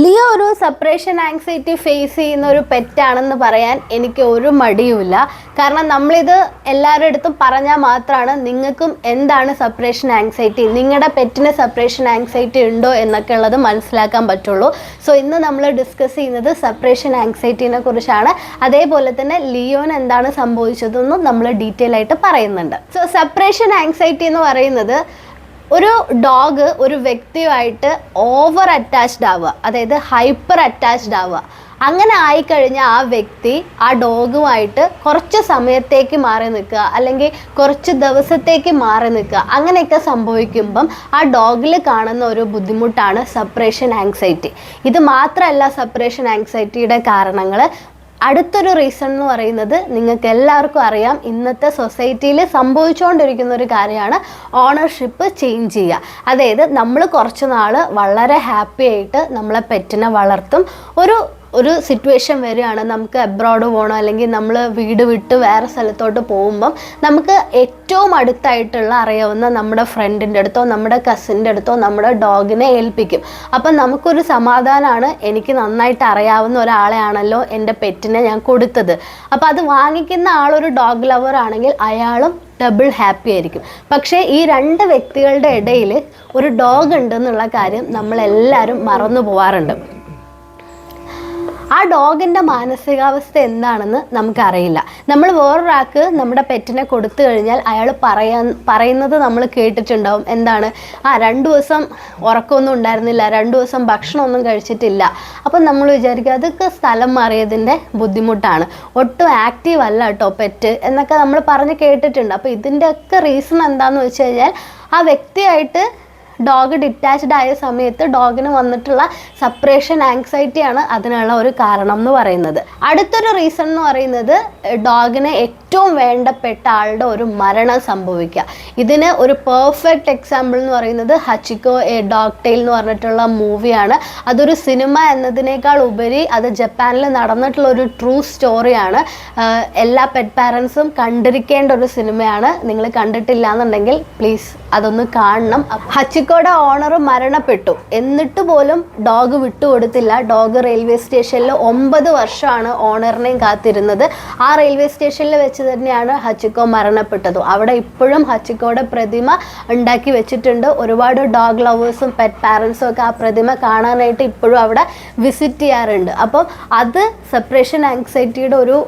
Leo ഒരു separation anxiety face ചെയ്യുന്ന ഒരു പെറ്റാണെന്ന് പറയാൻ എനിക്ക് ഒരു മടിയുമില്ല. കാരണം നമ്മളിത് എല്ലാവരുടെ അടുത്തും പറഞ്ഞാൽ മാത്രമാണ് നിങ്ങൾക്കും എന്താണ് സെപ്പറേഷൻ ആങ്സൈറ്റി നിങ്ങളുടെ പെറ്റിന് സെപ്പറേഷൻ ആങ്സൈറ്റി ഉണ്ടോ എന്നൊക്കെ ഉള്ളത് മനസ്സിലാക്കാൻ പറ്റുള്ളൂ. സോ ഇന്ന് നമ്മൾ ഡിസ്കസ് ചെയ്യുന്നത് സെപ്പറേഷൻ ആങ്സൈറ്റിനെ കുറിച്ചാണ്. അതേപോലെ തന്നെ ലിയോന് എന്താണ് സംഭവിച്ചതെന്നും നമ്മൾ ഡീറ്റെയിൽ ആയിട്ട് പറയുന്നുണ്ട്. സോ സെപ്പറേഷൻ ആങ്സൈറ്റി എന്ന് പറയുന്നത് ഒരു ഡോഗ് ഒരു വ്യക്തിയുമായിട്ട് ഓവർ അറ്റാച്ച്ഡ് ആവുക അതായത് ഹൈപ്പർ അറ്റാച്ച്ഡ് ആവുക. അങ്ങനെ ആയിക്കഴിഞ്ഞാൽ ആ വ്യക്തി ആ ഡോഗുമായിട്ട് കുറച്ച് സമയത്തേക്ക് മാറി നിൽക്കുക അല്ലെങ്കിൽ കുറച്ച് ദിവസത്തേക്ക് മാറി നിൽക്കുക. അങ്ങനെയൊക്കെ സംഭവിക്കുമ്പം ആ ഡോഗിൽ കാണുന്ന ഒരു ബുദ്ധിമുട്ടാണ് സെപ്പറേഷൻ ആങ്സൈറ്റി. ഇത് മാത്രമല്ല സെപ്പറേഷൻ ആങ്സൈറ്റിയുടെ കാരണങ്ങൾ അടുത്തൊരു റീസൺ എന്ന് പറയുന്നത് നിങ്ങൾക്ക് എല്ലാവർക്കും അറിയാം ഇന്നത്തെ സൊസൈറ്റിയിൽ സംഭവിച്ചുകൊണ്ടിരിക്കുന്ന ഒരു കാര്യമാണ് ഓണർഷിപ്പ് ചേഞ്ച് ചെയ്യുക. അതായത് നമ്മൾ കുറച്ച് നാൾ വളരെ ഹാപ്പി ആയിട്ട് നമ്മളെ പെറ്റിനെ വളർത്തും. ഒരു ഒരു സിറ്റുവേഷൻ വരികയാണ് നമുക്ക് അബ്രോഡ് പോകണം അല്ലെങ്കിൽ നമ്മൾ വീട് വിട്ട് വേറെ സ്ഥലത്തോട്ട് പോകുമ്പം നമുക്ക് ഏറ്റവും അടുത്തായിട്ടുള്ള അറിയാവുന്ന നമ്മുടെ ഫ്രണ്ടിന്റെ അടുത്തോ നമ്മുടെ കസിന്റെ അടുത്തോ നമ്മുടെ ഡോഗിനെ ഏൽപ്പിക്കും. അപ്പം നമുക്കൊരു സമാധാനമാണ് എനിക്ക് നന്നായിട്ട് അറിയാവുന്ന ഒരാളെയാണല്ലോ എന്റെ പെറ്റിനെ ഞാൻ കൊടുത്തത്. അപ്പോൾ അത് വാങ്ങിക്കുന്ന ആളൊരു ഡോഗ് ലവർ ആണെങ്കിൽ അയാളും ഡബിൾ ഹാപ്പി ആയിരിക്കും. പക്ഷേ ഈ രണ്ട് വ്യക്തികളുടെ ഇടയിൽ ഒരു ഡോഗ് ഉണ്ടെന്നുള്ള കാര്യം നമ്മളെല്ലാവരും മറന്നു പോവാറുണ്ട്. ആ ഡോഗിന്റെ മാനസികാവസ്ഥ എന്താണെന്ന് നമുക്കറിയില്ല. നമ്മൾ വേറൊരാൾക്ക് നമ്മുടെ പെറ്റിനെ കൊടുത്തു കഴിഞ്ഞാൽ അയാൾ പറയാൻ പറയുന്നത് നമ്മൾ കേട്ടിട്ടുണ്ടാവും. എന്താണ്? ആ രണ്ട് ദിവസം ഉറക്കമൊന്നും ഉണ്ടായിരുന്നില്ല രണ്ട് ദിവസം ഭക്ഷണമൊന്നും കഴിച്ചിട്ടില്ല. അപ്പം നമ്മൾ വിചാരിക്കുക അതൊക്കെ സ്ഥലം മാറിയതിന്റെ ബുദ്ധിമുട്ടാണ്. ഒട്ടും ആക്റ്റീവ് അല്ല കേട്ടോ പെറ്റ് എന്നൊക്കെ നമ്മൾ പറഞ്ഞ് കേട്ടിട്ടുണ്ട്. അപ്പോൾ ഇതിന്റെയൊക്കെ റീസൺ എന്താണെന്ന് വെച്ച് കഴിഞ്ഞാൽ ആ വ്യക്തിയായിട്ട് ഡോഗ് ഡിറ്റാച്ച്ഡ് ആയ സമയത്ത് ഡോഗിന് വന്നിട്ടുള്ള സെപ്പറേഷൻ ആങ്സൈറ്റിയാണ് അതിനുള്ള ഒരു കാരണം എന്ന് പറയുന്നത്. അടുത്തൊരു റീസൺ എന്ന് പറയുന്നത് ഡോഗിന് ഏറ്റവും വേണ്ടപ്പെട്ട ആളുടെ ഒരു മരണം സംഭവിക്കുക. ഇതിന് ഒരു പെർഫെക്റ്റ് എക്സാമ്പിൾ എന്ന് പറയുന്നത് ഹച്ചിക്കോ എ ഡോഗ് ടെയിൽ എന്ന് പറഞ്ഞിട്ടുള്ള മൂവിയാണ് അതൊരു സിനിമ എന്നതിനേക്കാൾ ഉപരി അത് ജപ്പാനിൽ നടന്നിട്ടുള്ള ഒരു ട്രൂ സ്റ്റോറിയാണ് എല്ലാ പെറ്റ് പാരൻസും കണ്ടിരിക്കേണ്ട ഒരു സിനിമയാണ് നിങ്ങൾ കണ്ടിട്ടില്ല എന്നുണ്ടെങ്കിൽ പ്ലീസ് അതൊന്ന് കാണണം. ഹച്ചിക്കോയുടെ ഓണർ മരണപ്പെട്ടു. എന്നിട്ട് പോലും ഡോഗ് വിട്ടുകൊടുത്തില്ല. ഡോഗ് റെയിൽവേ സ്റ്റേഷനിൽ ഒമ്പത് വർഷമാണ് ഓണറിനെയും കാത്തിരുന്നത്. ആ റെയിൽവേ സ്റ്റേഷനിൽ വെച്ച് തന്നെയാണ് ഹച്ചിക്കോ മരണപ്പെട്ടത്. അവിടെ ഇപ്പോഴും ഹച്ചിക്കോയുടെ പ്രതിമ ഉണ്ടാക്കി വെച്ചിട്ടുണ്ട്. ഒരുപാട് ഡോഗ് ലവേഴ്സും പെറ്റ് പാരൻസും ഒക്കെ ആ പ്രതിമ കാണാനായിട്ട് ഇപ്പോഴും അവിടെ വിസിറ്റ് ചെയ്യാറുണ്ട്. അപ്പം അത് സെപ്പറേഷൻ ആങ്സൈറ്റിയുടെ ഒരു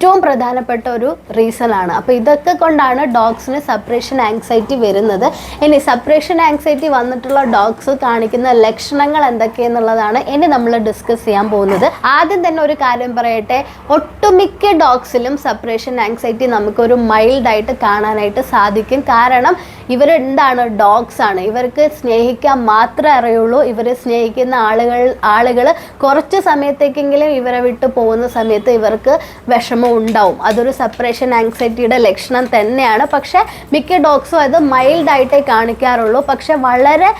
ഏറ്റവും പ്രധാനപ്പെട്ട ഒരു റീസൺ ആണ്. അപ്പോൾ ഇതൊക്കെ കൊണ്ടാണ് ഡോഗ്സിന് സെപ്പറേഷൻ ആങ്സൈറ്റി വരുന്നത്. ഇനി സെപ്പറേഷൻ ആങ്സൈറ്റി വന്നിട്ടുള്ള ഡോഗ്സ് കാണിക്കുന്ന ലക്ഷണങ്ങൾ എന്തൊക്കെയെന്നുള്ളതാണ് ഇനി നമ്മൾ ഡിസ്കസ് ചെയ്യാൻ പോകുന്നത്. ആദ്യം തന്നെ ഒരു കാര്യം പറയട്ടെ. ഒട്ടുമിക്ക ഡോഗ്സിലും സെപ്പറേഷൻ ആങ്സൈറ്റി നമുക്കൊരു മൈൽഡായിട്ട് കാണാനായിട്ട് സാധിക്കും. കാരണം ഇവർ എന്താണ് ഡോഗ്സ് ആണ്? ഇവർക്ക് സ്നേഹിക്കാൻ മാത്രമേ അറിയുള്ളൂ. ഇവർ സ്നേഹിക്കുന്ന ആളുകൾ ആളുകൾ കുറച്ച് സമയത്തേക്കെങ്കിലും ഇവരെ വിട്ട് പോകുന്ന സമയത്ത് ഇവർക്ക് വിഷമം ഉണ്ടാവും. അതൊരു സെപ്പറേഷൻ ആങ്സൈറ്റിയുടെ ലക്ഷണം തന്നെയാണ്. പക്ഷേ മിക്ക ഡോഗ്സും അത് മൈൽഡായിട്ടേ കാണിക്കാറുള്ളൂ. പക്ഷേ വളരെ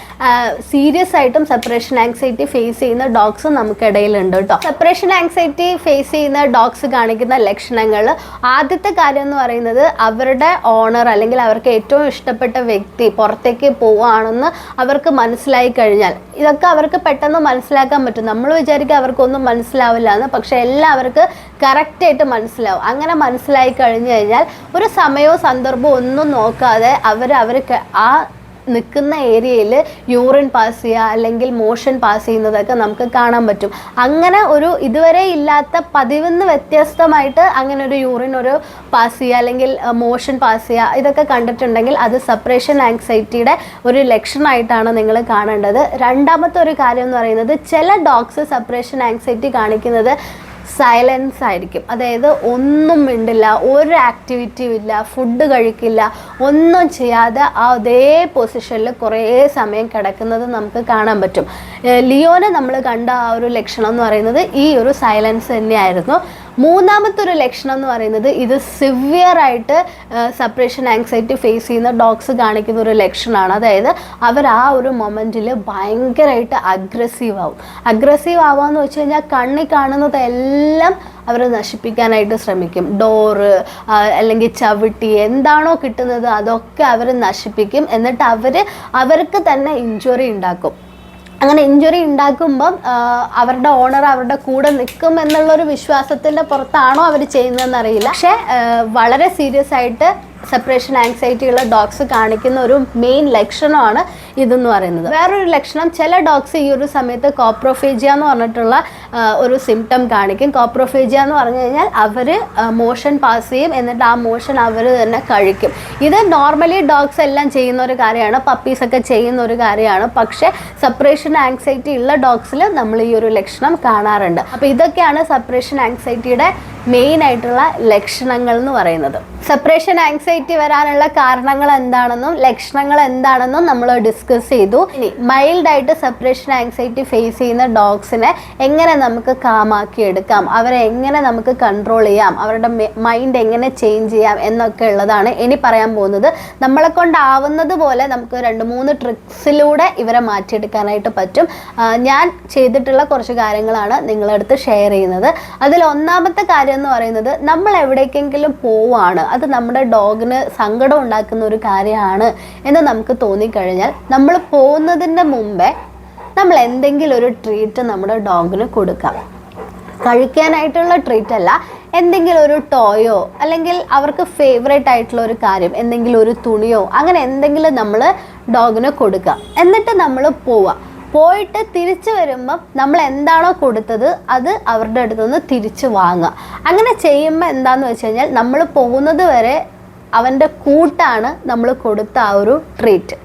സീരിയസ് ആയിട്ടും സെപ്പറേഷൻ ആങ്സൈറ്റി ഫേസ് ചെയ്യുന്ന ഡോഗ്സ് നമുക്കിടയിലുണ്ട് കേട്ടോ. സെപ്പറേഷൻ ആങ്സൈറ്റി ഫേസ് ചെയ്യുന്ന ഡോഗ്സ് കാണിക്കുന്ന ലക്ഷണങ്ങൾ ആദ്യത്തെ കാര്യം എന്ന് പറയുന്നത് അവരുടെ ഓണർ അല്ലെങ്കിൽ അവർക്ക് ഏറ്റവും ഇഷ്ടപ്പെട്ട വ്യക്തി പുറത്തേക്ക് പോവുകയാണെന്ന് അവർക്ക് മനസ്സിലായി കഴിഞ്ഞാൽ ഇതൊക്കെ അവർക്ക് പെട്ടെന്ന് മനസ്സിലാക്കാൻ പറ്റും. നമ്മൾ വിചാരിക്കുക അവർക്കൊന്നും മനസ്സിലാവില്ല എന്ന് പക്ഷെ എല്ലാം അവർക്ക് കറക്റ്റായിട്ട് മനസ്സിലാവും. അങ്ങനെ മനസ്സിലായി കഴിഞ്ഞു കഴിഞ്ഞാൽ ഒരു സമയവും സന്ദർഭവും ഒന്നും നോക്കാതെ അവർ അവർക്ക് ആ നിൽക്കുന്ന ഏരിയയിൽ യൂറിൻ പാസ് ചെയ്യുക അല്ലെങ്കിൽ മോഷൻ പാസ് ചെയ്യുന്നതൊക്കെ നമുക്ക് കാണാൻ പറ്റും. അങ്ങനെ ഒരു ഇതുവരെ ഇല്ലാത്ത പതിവെന്ന് വ്യത്യസ്തമായിട്ട് അങ്ങനെ ഒരു യൂറിൻ ഒരു പാസ് ചെയ്യുക അല്ലെങ്കിൽ മോഷൻ പാസ് ചെയ്യുക ഇതൊക്കെ കണ്ടിട്ടുണ്ടെങ്കിൽ അത് സെപ്പറേഷൻ ആങ്സൈറ്റിയുടെ ഒരു ലക്ഷണമായിട്ടാണ് നിങ്ങൾ കാണേണ്ടത്. രണ്ടാമത്തെ ഒരു കാര്യം എന്ന് പറയുന്നത് ചില ഡോഗ്സ് സെപ്പറേഷൻ ആങ്സൈറ്റി കാണിക്കുന്നത് സൈലൻസ് ആയിരിക്കും. അതായത് ഒന്നും മിണ്ടില്ല ഒരു ആക്ടിവിറ്റിയും ഇല്ല ഫുഡ് കഴിക്കില്ല ഒന്നും ചെയ്യാതെ ആ അതേ പൊസിഷനിൽ കുറേ സമയം കിടക്കുന്നത് നമുക്ക് കാണാൻ പറ്റും. ലിയോനെ നമ്മൾ കണ്ട ആ ഒരു ലക്ഷണം എന്ന് പറയുന്നത് ഈ ഒരു സൈലൻസ് തന്നെയായിരുന്നു. മൂന്നാമത്തെ ഒരു ലക്ഷണം എന്ന് പറയുന്നത് ഇത് സിവിയർ ആയിട്ട് സെപ്പറേഷൻ ആങ്സൈറ്റി ഫേസ് ചെയ്യുന്ന ഡോഗ്സ് കാണിക്കുന്ന ഒരു ലക്ഷണമാണ്. അതായത് അവർ ആ ഒരു മൊമെന്റിൽ ഭയങ്കരമായിട്ട് അഗ്രസീവ് ആവും. അഗ്രസീവ് ആവാന്ന് വെച്ച് കഴിഞ്ഞാൽ കണ്ണി കാണുന്നതെല്ലാം അവർ നശിപ്പിക്കാനായിട്ട് ശ്രമിക്കും. ഡോറ് അല്ലെങ്കിൽ ചവിട്ടി എന്താണോ കിട്ടുന്നത് അതൊക്കെ അവർ നശിപ്പിക്കും. എന്നിട്ട് അവർ അവർക്ക് തന്നെ ഇഞ്ചുറി ഉണ്ടാക്കും. അങ്ങനെ ഇഞ്ചുറി ഉണ്ടാക്കുമ്പം അവരുടെ ഓണർ അവരുടെ കൂടെ നിൽക്കും എന്നുള്ളൊരു വിശ്വാസത്തിന്റെ പുറത്താണോ അവർ ചെയ്യുന്നതെന്ന് അറിയില്ല പക്ഷേ വളരെ സീരിയസ് ആയിട്ട് സെപ്പറേഷൻ ആങ്സൈറ്റി ഉള്ള ഡോഗ്സ് കാണിക്കുന്ന ഒരു മെയിൻ ലക്ഷണമാണ് ഇതെന്ന് പറയുന്നത്. വേറൊരു ലക്ഷണം ചില ഡോഗ്സ് ഈ ഒരു സമയത്ത് കോപ്രോഫേജിയ എന്ന് പറഞ്ഞിട്ടുള്ള ഒരു സിംറ്റം കാണിക്കും. കോപ്രോഫേജിയ എന്ന് പറഞ്ഞു കഴിഞ്ഞാൽ അവർ മോഷൻ പാസ് ചെയ്യും എന്നിട്ട് ആ മോഷൻ അവർ തന്നെ കഴിക്കും. ഇത് നോർമലി ഡോഗ്സ് എല്ലാം ചെയ്യുന്ന ഒരു കാര്യമാണ് പപ്പീസ് ഒക്കെ ചെയ്യുന്ന ഒരു കാര്യമാണ്. പക്ഷേ സെപ്പറേഷൻ ആങ്സൈറ്റി ഉള്ള ഡോഗ്സിൽ നമ്മൾ ഈ ഒരു ലക്ഷണം കാണാറുണ്ട്. അപ്പോൾ ഇതൊക്കെയാണ് സെപ്പറേഷൻ ആങ്സൈറ്റിയുടെ മെയിൻ ആയിട്ടുള്ള ലക്ഷണങ്ങൾ എന്ന് പറയുന്നത്. സെപ്പറേഷൻ ആങ്സൈറ്റി വരാനുള്ള കാരണങ്ങൾ എന്താണെന്നും ലക്ഷണങ്ങൾ എന്താണെന്നും നമ്മൾ ഡിസ്കസ് ചെയ്തു. ഇനി മൈൽഡ് ആയിട്ട് സെപ്പറേഷൻ ആങ്സൈറ്റി ഫേസ് ചെയ്യുന്ന ഡോഗ്സിനെ എങ്ങനെ നമുക്ക് കാമാക്കി എടുക്കാം? അവരെ എങ്ങനെ നമുക്ക് കൺട്രോൾ ചെയ്യാം? അവരുടെ മൈൻഡ് എങ്ങനെ ചേഞ്ച് ചെയ്യാം? എന്നൊക്കെ ഉള്ളതാണ് ഇനി പറയാൻ പോകുന്നത്. നമ്മളെ കൊണ്ടാവുന്നത് പോലെ നമുക്ക് രണ്ട് മൂന്ന് ട്രിക്സിലൂടെ ഇവരെ മാറ്റിയെടുക്കാനായിട്ട് പറ്റും. ഞാൻ ചെയ്തിട്ടുള്ള കുറച്ച് കാര്യങ്ങളാണ് നിങ്ങളടുത്ത് ഷെയർ ചെയ്യുന്നത്. അതിൽ ഒന്നാമത്തെ കാര്യം എന്ന് പറയുന്നത് നമ്മൾ എവിടേക്കെങ്കിലും പോവാണ്. അത് നമ്മുടെ ഡോഗിന് സങ്കടം ഉണ്ടാക്കുന്ന ഒരു കാര്യമാണ് എന്ന് നമുക്ക് തോന്നിക്കഴിഞ്ഞാൽ നമ്മൾ പോകുന്നതിന്റെ മുമ്പേ നമ്മൾ എന്തെങ്കിലും ഒരു ട്രീറ്റ് നമ്മുടെ ഡോഗിന് കൊടുക്കാം. കഴിക്കാനായിട്ടുള്ള ട്രീറ്റ് അല്ല എന്തെങ്കിലും ഒരു ടോയോ അല്ലെങ്കിൽ അവർക്ക് ഫേവറേറ്റ് ആയിട്ടുള്ള ഒരു കാര്യം എന്തെങ്കിലും ഒരു തുണിയോ അങ്ങനെ എന്തെങ്കിലും നമ്മൾ ഡോഗിന് കൊടുക്കുക എന്നിട്ട് നമ്മൾ പോവുക പോയിട്ട് തിരിച്ചു വരുമ്പം നമ്മൾ എന്താണോ കൊടുത്തത് അത് അവരുടെ അടുത്ത് നിന്ന് തിരിച്ച് വാങ്ങുക. അങ്ങനെ ചെയ്യുമ്പോൾ എന്താണെന്ന് വെച്ച് കഴിഞ്ഞാൽ നമ്മൾ പോകുന്നത് വരെ അവന്റെ കൂട്ടാണ് നമ്മൾ കൊടുത്ത ആ ഒരു ട്രീറ്റ്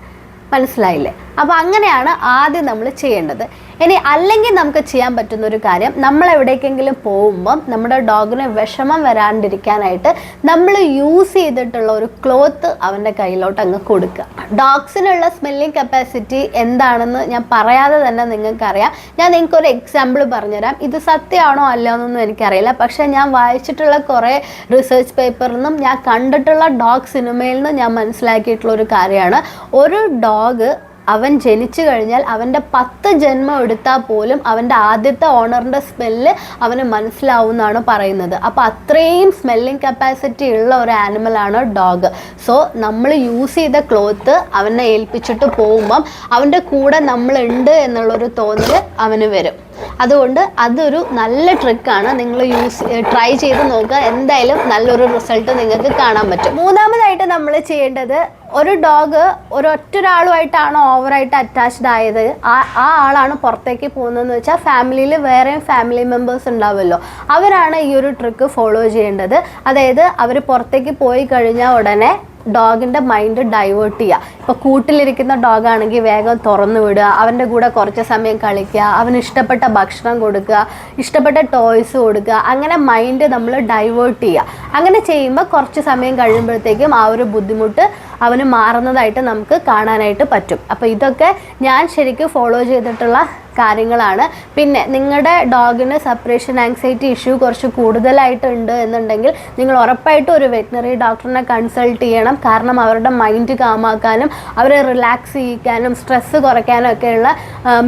മനസ്സിലായില്ലേ? അപ്പോൾ അങ്ങനെയാണ് ആദ്യം നമ്മൾ ചെയ്യേണ്ടത്. ഇനി അല്ലെങ്കിൽ നമുക്ക് ചെയ്യാൻ പറ്റുന്ന ഒരു കാര്യം നമ്മൾ എവിടേക്കെങ്കിലും പോകുമ്പം നമ്മുടെ ഡോഗിന് വിഷമം വരാണ്ടിരിക്കാനായിട്ട് നമ്മൾ യൂസ് ചെയ്തിട്ടുള്ള ഒരു ക്ലോത്ത് അവന്റെ കയ്യിലോട്ട് അങ്ങ് കൊടുക്കുക. ഡോഗ്സിനുള്ള സ്മെല്ലിംഗ് കപ്പാസിറ്റി എന്താണെന്ന് ഞാൻ പറയാതെ തന്നെ നിങ്ങൾക്കറിയാം. ഞാൻ നിങ്ങൾക്ക് ഒരു എക്സാമ്പിൾ പറഞ്ഞുതരാം. ഇത് സത്യമാണോ അല്ലോ എന്നൊന്നും എനിക്കറിയില്ല. പക്ഷേ ഞാൻ വായിച്ചിട്ടുള്ള കുറേ റിസർച്ച് പേപ്പറിൽ നിന്നും ഞാൻ കണ്ടിട്ടുള്ള ഡോഗ് സിനിമയിൽ നിന്ന് ഞാൻ മനസ്സിലാക്കിയിട്ടുള്ള ഒരു കാര്യമാണ്. ഒരു ഡോഗ് അവൻ ജനിച്ചു കഴിഞ്ഞാൽ അവന്റെ പത്ത് ജന്മം എടുത്താൽ പോലും അവന്റെ ആദ്യത്തെ ഓണറിന്റെ സ്മെല്ല് അവന് മനസ്സിലാവുമെന്നാണ് പറയുന്നത്. അപ്പോൾ അത്രയും സ്മെല്ലിംഗ് കപ്പാസിറ്റി ഉള്ള ഒരു ആനിമലാണ് ഡോഗ് സോ നമ്മൾ യൂസ് ചെയ്ത ക്ലോത്ത് അവനെ ഏൽപ്പിച്ചിട്ട് പോകുമ്പം അവന്റെ കൂടെ നമ്മളുണ്ട് എന്നുള്ളൊരു തോന്നൽ അവന് വരും. അതുകൊണ്ട് അതൊരു നല്ല ട്രിക്കാണ് നിങ്ങൾ യൂസ് ട്രൈ ചെയ്ത് നോക്കുക. എന്തായാലും നല്ലൊരു റിസൾട്ട് നിങ്ങൾക്ക് കാണാൻ പറ്റും. മൂന്നാമതായിട്ട് നമ്മൾ ചെയ്യേണ്ടത് ഒരു ഡോഗ് ഒരു ഒറ്റൊരാളുമായിട്ടാണോ ഓവറായിട്ട് അറ്റാച്ച്ഡ് ആയത്. ആ ആ ആളാണ് പുറത്തേക്ക് പോകുന്നതെന്ന് വെച്ചാൽ ഫാമിലിയിൽ വേറെയും ഫാമിലി മെമ്പേഴ്സ് ഉണ്ടാവുമല്ലോ. അവരാണ് ഈ ഒരു ട്രിക്ക് ഫോളോ ചെയ്യേണ്ടത്. അതായത് അവർ പുറത്തേക്ക് പോയി കഴിഞ്ഞാൽ ഉടനെ ഡോഗിന്റെ മൈൻഡ് ഡൈവേർട്ട് ചെയ്യുക ഇപ്പോൾ കൂട്ടിലിരിക്കുന്ന ഡോഗാണെങ്കിൽ വേഗം തുറന്നു വിടുക അവന്റെ കൂടെ കുറച്ച് സമയം കളിക്കുക അവന് ഇഷ്ടപ്പെട്ട ഭക്ഷണം കൊടുക്കുക ഇഷ്ടപ്പെട്ട ടോയ്സ് കൊടുക്കുക അങ്ങനെ മൈൻഡ് നമ്മൾ ഡൈവേർട്ട് ചെയ്യുക അങ്ങനെ ചെയ്യുമ്പോൾ കുറച്ച് സമയം കഴിയുമ്പോഴത്തേക്കും ആ ഒരു ബുദ്ധിമുട്ട് അവന് മാറുന്നതായിട്ട് നമുക്ക് കാണാനായിട്ട് പറ്റും. അപ്പോൾ ഇതൊക്കെ ഞാൻ ശരിക്കും ഫോളോ ചെയ്തിട്ടുള്ള കാര്യങ്ങളാണ്. പിന്നെ നിങ്ങളുടെ ഡോഗിന് സെപ്പറേഷൻ ആങ്സൈറ്റി ഇഷ്യൂ കുറച്ച് കൂടുതലായിട്ടുണ്ട് എന്നുണ്ടെങ്കിൽ നിങ്ങൾ ഉറപ്പായിട്ടും ഒരു വെറ്റിനറി ഡോക്ടറിനെ കൺസൾട്ട് ചെയ്യണം. കാരണം അവരുടെ മൈൻഡ് കാമാക്കാനും അവരെ റിലാക്സ് ചെയ്യിക്കാനും സ്ട്രെസ്സ് കുറയ്ക്കാനും ഒക്കെയുള്ള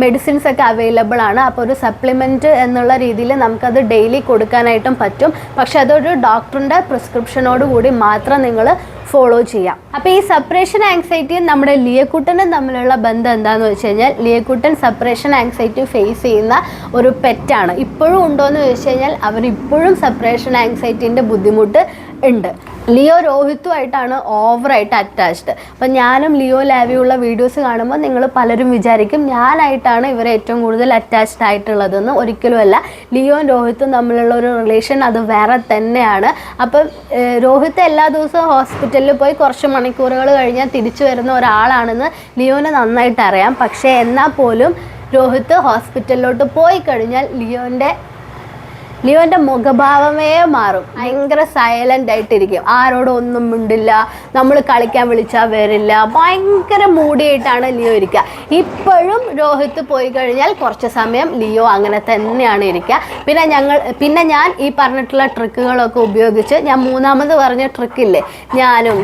മെഡിസിൻസ് ഒക്കെ അവൈലബിൾ ആണ്. അപ്പോൾ ഒരു സപ്ലിമെന്റ് എന്നുള്ള രീതിയിൽ നമുക്കത് ഡെയിലി കൊടുക്കാനായിട്ടും പറ്റും. പക്ഷേ അതൊരു ഡോക്ടറിന്റെ പ്രിസ്ക്രിപ്ഷനോട് കൂടി മാത്രം നിങ്ങൾ ഫോളോ ചെയ്യാം. അപ്പോൾ ഈ സെപ്പറേഷൻ ആങ്സൈറ്റിയും നമ്മുടെ ലിയക്കുട്ടനും തമ്മിലുള്ള ബന്ധം എന്താണെന്ന് വെച്ച് കഴിഞ്ഞാൽ ലിയക്കുട്ടൻ സെപ്പറേഷൻ ആങ്സൈറ്റി ഫേസ് ചെയ്യുന്ന ഒരു പെറ്റാണ് ഇപ്പോഴും ഉണ്ടോ എന്ന് ചോദിച്ചു കഴിഞ്ഞാൽ അവർ ഇപ്പോഴും സെപ്പറേഷൻ ആങ്സൈറ്റിന്റെ ബുദ്ധിമുട്ട് ഉണ്ട്. ലിയോ രോഹിത്തുമായിട്ടാണ് ഓവറായിട്ട് അറ്റാച്ച്ഡ് അപ്പം ഞാനും ലിയോ ലാവിയുള്ള വീഡിയോസ് കാണുമ്പോൾ നിങ്ങൾ പലരും വിചാരിക്കും ഞാനായിട്ടാണ് ഇവരെ ഏറ്റവും കൂടുതൽ അറ്റാച്ച്ഡ് ആയിട്ടുള്ളതെന്ന്. ഒരിക്കലുമല്ല ലിയോയും രോഹിത്തും തമ്മിലുള്ള ഒരു റിലേഷൻ അത് വേറെ തന്നെയാണ്. അപ്പം രോഹിത്ത് എല്ലാ ദിവസവും ഹോസ്പിറ്റലിൽ പോയി കുറച്ച് മണിക്കൂറുകൾ കഴിഞ്ഞാൽ തിരിച്ചു വരുന്ന ഒരാളാണെന്ന് ലിയോനെ നന്നായിട്ട് അറിയാം. പക്ഷേ എന്നാൽ പോലും രോഹിത്ത് ഹോസ്പിറ്റലിലോട്ട് പോയി കഴിഞ്ഞാൽ ലിയോന്റെ ലിയോന്റെ മുഖഭാവമേ മാറും. ഭയങ്കര സൈലന്റ് ആയിട്ടിരിക്കും. ആരോടും ഒന്നും മിണ്ടില്ല. നമ്മൾ കളിക്കാൻ വിളിച്ചാൽ വരില്ല. ഭയങ്കര മൂടിയായിട്ടാണ് ലിയോ ഇരിക്കുക ഇപ്പോഴും രോഹിത് പോയി കഴിഞ്ഞാൽ കുറച്ച് സമയം ലിയോ അങ്ങനെ തന്നെയാണ് ഇരിക്കുക പിന്നെ ഞങ്ങൾ പിന്നെ ഞാൻ ഈ പറഞ്ഞിട്ടുള്ള ട്രിക്കുകളൊക്കെ ഉപയോഗിച്ച് ഞാൻ മൂന്നാമത് പറഞ്ഞ ട്രിക്കില്ലേ ഞാനും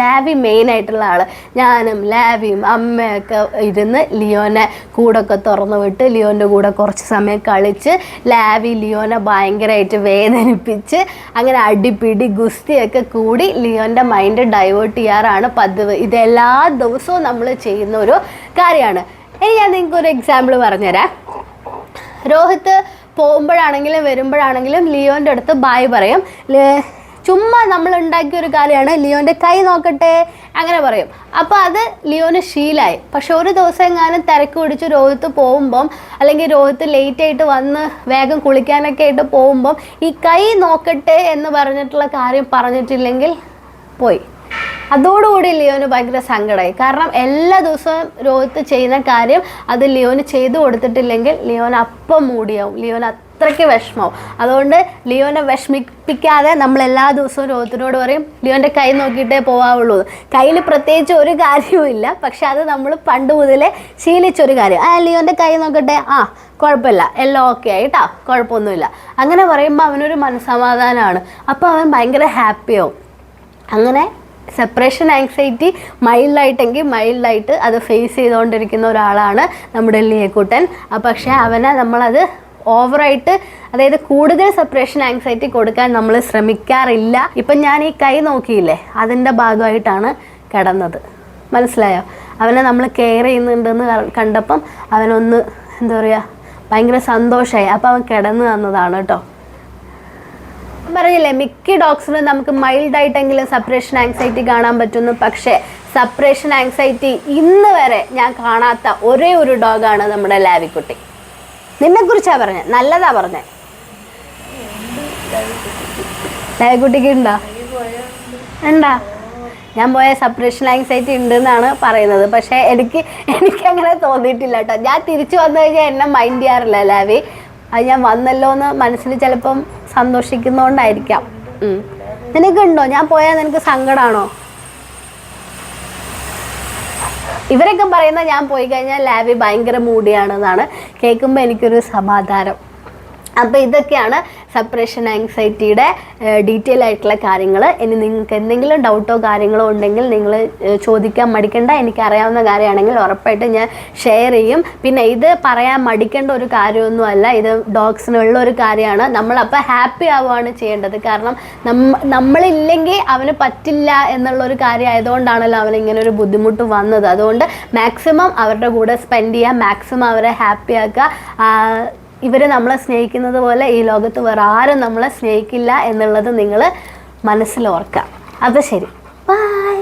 ലാവി മെയിൻ ആയിട്ടുള്ള ആൾ. ഞാനും ലാവിയും അമ്മയൊക്കെ ഇരുന്ന് ലിയോനെ കൂടൊക്കെ തുറന്നു വിട്ട് ലിയോന്റെ കൂടെ കുറച്ച് സമയം കളിച്ച് ലാവി ലിയോനെ ഭയങ്കരമായിട്ട് വേദനിപ്പിച്ച് അങ്ങനെ അടിപിടി ഗുസ്തിയൊക്കെ കൂടി ലിയോന്റെ മൈൻഡ് ഡൈവേർട്ട് ചെയ്യാറാണ് പതിവ്. ഇതെല്ലാ ദിവസവും നമ്മൾ ചെയ്യുന്ന ഒരു കാര്യമാണ്. ഇനി ഞാൻ നിങ്ങൾക്ക് ഒരു എക്സാമ്പിൾ പറഞ്ഞുതരാം. രോഹിത്ത് പോകുമ്പോഴാണെങ്കിലും വരുമ്പോഴാണെങ്കിലും ലിയോന്റെ അടുത്ത് ബായ് പറയും. ചുമ്മാ നമ്മൾ ഉണ്ടാക്കിയ ഒരു കാര്യമാണ് ലിയോന്റെ കൈ നോക്കട്ടെ അങ്ങനെ പറയും. അപ്പോൾ അത് ലിയോന് ശീലായി. പക്ഷെ ഒരു ദിവസം എങ്ങാനും തിരക്ക് പിടിച്ച് രോഹിത്ത് പോകുമ്പം അല്ലെങ്കിൽ രോഹിത്ത് ലേറ്റ് ആയിട്ട് വന്ന് വേഗം കുളിക്കാനൊക്കെ ആയിട്ട് പോകുമ്പം ഈ കൈ നോക്കട്ടെ എന്ന് പറഞ്ഞിട്ടുള്ള കാര്യം പറഞ്ഞിട്ടില്ലെങ്കിൽ പോയി. അതോടുകൂടി ലിയോന് ഭയങ്കര സങ്കടമായി കാരണം എല്ലാ ദിവസവും രോഹിത്ത് ചെയ്യുന്ന കാര്യം അത് ലിയോന് ചെയ്തു കൊടുത്തിട്ടില്ലെങ്കിൽ ലിയോൻ അപ്പം മൂടിയാവും. ലിയോൻ അത്രയ്ക്ക് വിഷമാവും അതുകൊണ്ട് ലിയോനെ വിഷമിപ്പിക്കാതെ നമ്മൾ എല്ലാ ദിവസവും രോഹിത്തിനോട് പറയും ലിയോന്റെ കൈ നോക്കിയിട്ടേ പോവാവുള്ളൂ. കയ്യിൽ പ്രത്യേകിച്ച് ഒരു കാര്യവുമില്ല പക്ഷെ അത് നമ്മൾ പണ്ട് മുതലേ ശീലിച്ചൊരു കാര്യം. ആ ലിയോന്റെ കൈ നോക്കട്ടെ. ആ കുഴപ്പമില്ല. എല്ലാം ഓക്കെ ആയിട്ടാ കുഴപ്പമൊന്നുമില്ല. അങ്ങനെ പറയുമ്പോൾ അവനൊരു മനസ്സമാധാനമാണ് അപ്പോൾ അവൻ ഭയങ്കര ഹാപ്പിയാവും. അങ്ങനെ സെപ്പറേഷൻ ആങ്സൈറ്റി മൈൽഡായിട്ടെങ്കിൽ മൈൽഡായിട്ട് അത് ഫേസ് ചെയ്തുകൊണ്ടിരിക്കുന്ന ഒരാളാണ് നമ്മുടെ ലിയക്കുട്ടൻ. പക്ഷേ അവനെ നമ്മളത് ഓവറായിട്ട് അതായത് കൂടുതൽ സെപ്പറേഷൻ ആങ്സൈറ്റി കൊടുക്കാൻ നമ്മൾ ശ്രമിക്കാറില്ല. ഇപ്പം ഞാൻ ഈ കൈ നോക്കിയില്ലേ അതിന്റെ ഭാഗമായിട്ടാണ് കിടന്നത്. മനസ്സിലായോ? അവനെ നമ്മൾ കെയർ ചെയ്യുന്നുണ്ടെന്ന് കണ്ടപ്പം അവനൊന്ന് എന്താ പറയുക ഭയങ്കര സന്തോഷമായി അപ്പോൾ അവൻ കിടന്നു തന്നതാണ് കേട്ടോ. പറഞ്ഞില്ലേ മിക്ക ഡോഗ്സിനും നമുക്ക് മൈൽഡ് ആയിട്ടെങ്കിലും സെപ്പറേഷൻ ആങ്സൈറ്റി കാണാൻ പറ്റുന്നു. പക്ഷേ സെപ്പറേഷൻ ആങ്സൈറ്റി ഇന്ന് വരെ ഞാൻ കാണാത്ത ഒരേ ഒരു ഡോഗാണ് നമ്മുടെ ലാവിക്കുട്ടി. നിന്നെ കുറിച്ചാ പറഞ്ഞ? നല്ലതാ പറഞ്ഞ. ലാവിക്കുട്ടിക്ക് ഉണ്ടോ ഉണ്ടാ ഞാൻ പോയ സെപ്പറേഷൻ ആങ്സൈറ്റി ഉണ്ട് എന്നാണ് പറയുന്നത്. പക്ഷേ എനിക്ക് എനിക്ക് അങ്ങനെ തോന്നിയിട്ടില്ല കേട്ടോ. ഞാൻ തിരിച്ചു വന്നു കഴിഞ്ഞാൽ എന്നെ മൈൻഡ് ചെയ്യാറില്ല ലാവി. അത് ഞാൻ വന്നല്ലോ എന്ന് മനസ്സിൽ ചിലപ്പം സന്തോഷിക്കുന്നതുകൊണ്ടായിരിക്കാം ഉം. നിനക്കുണ്ടോ ഞാൻ പോയാൽ നിനക്ക് സങ്കടമാണോ ഇവരൊക്കെ പറയുന്ന ഞാൻ പോയി കഴിഞ്ഞാൽ ലാബി ഭയങ്കര മൂടിയാണെന്നാണ് കേൾക്കുമ്പോൾ എനിക്കൊരു സമാധാനം. അപ്പോൾ ഇതൊക്കെയാണ് സെപ്പറേഷൻ ആങ്സൈറ്റിയുടെ ഡീറ്റെയിൽ ആയിട്ടുള്ള കാര്യങ്ങൾ ഇനി നിങ്ങൾക്ക് എന്തെങ്കിലും ഡൗട്ടോ കാര്യങ്ങളോ ഉണ്ടെങ്കിൽ നിങ്ങൾ ചോദിക്കാൻ മടിക്കണ്ട. എനിക്ക് അറിയാവുന്ന കാര്യമാണെങ്കിൽ ഉറപ്പായിട്ടും ഞാൻ ഷെയർ ചെയ്യും. പിന്നെ ഇത് പറയാൻ മടിക്കേണ്ട ഒരു കാര്യമൊന്നുമല്ല ഇത് ഡോഗ്സിനുള്ള ഒരു കാര്യമാണ്. നമ്മളപ്പോൾ ഹാപ്പി ആവുകയാണ് ചെയ്യേണ്ടത്. കാരണം നമ്മ നമ്മളില്ലെങ്കിൽ അവന് പറ്റില്ല എന്നുള്ളൊരു കാര്യം ആയതുകൊണ്ടാണല്ലോ അവന് ഇങ്ങനെ ഒരു ബുദ്ധിമുട്ട് വന്നത്. അതുകൊണ്ട് മാക്സിമം അവരുടെ കൂടെ സ്പെൻഡ് ചെയ്യുക മാക്സിമം അവരെ ഹാപ്പി ആക്കുക. ഇവർ നമ്മളെ സ്നേഹിക്കുന്നത് പോലെ ഈ ലോകത്ത് വേറെ ആരും നമ്മളെ സ്നേഹിക്കില്ല എന്നുള്ളത് നിങ്ങൾ മനസ്സിലോർക്കുക അപ്പോൾ ശരി. ബൈ